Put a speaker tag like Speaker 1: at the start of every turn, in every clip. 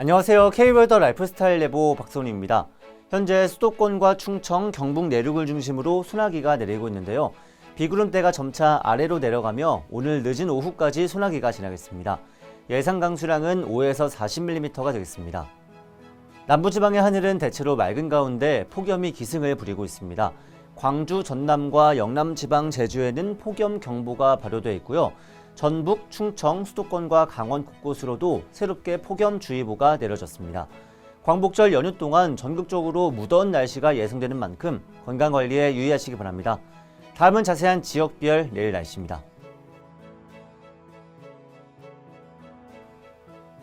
Speaker 1: 안녕하세요. K월더 라이프스타일 레보 박선우입니다. 현재 수도권과 충청, 경북 내륙을 중심으로 소나기가 내리고 있는데요. 비구름대가 점차 아래로 내려가며 오늘 늦은 오후까지 소나기가 지나겠습니다. 예상 강수량은 5에서 40mm가 되겠습니다. 남부지방의 하늘은 대체로 맑은 가운데 폭염이 기승을 부리고 있습니다. 광주, 전남과 영남 지방 제주에는 폭염 경보가 발효돼 있고요. 전북, 충청, 수도권과 강원 곳곳으로도 새롭게 폭염주의보가 내려졌습니다. 광복절 연휴 동안 전국적으로 무더운 날씨가 예상되는 만큼 건강 관리에 유의하시기 바랍니다. 다음은 자세한 지역별 내일 날씨입니다.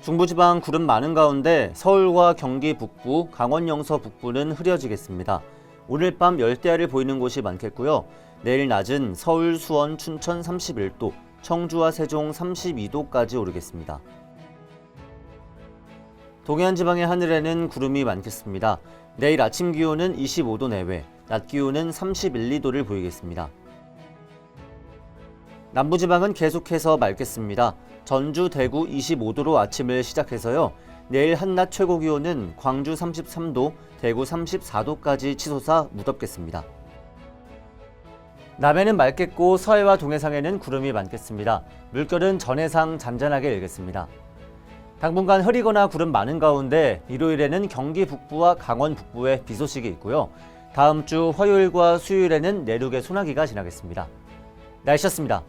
Speaker 1: 중부지방 구름 많은 가운데 서울과 경기 북부, 강원 영서 북부는 흐려지겠습니다. 오늘 밤 열대야를 보이는 곳이 많겠고요. 내일 낮은 서울, 수원, 춘천 31도, 청주와 세종 32도까지 오르겠습니다. 동해안 지방의 하늘에는 구름이 많겠습니다. 내일 아침 기온은 25도 내외, 낮 기온은 31, 2도를 보이겠습니다. 남부지방은 계속해서 맑겠습니다. 전주, 대구 25도로 아침을 시작해서요. 내일 한낮 최고 기온은 광주 33도, 대구 34도까지 치솟아 무덥겠습니다. 남해는 맑겠고 서해와 동해상에는 구름이 많겠습니다. 물결은 전해상 잔잔하게 일겠습니다. 당분간 흐리거나 구름 많은 가운데 일요일에는 경기 북부와 강원 북부에 비 소식이 있고요. 다음 주 화요일과 수요일에는 내륙에 소나기가 지나겠습니다. 날씨였습니다.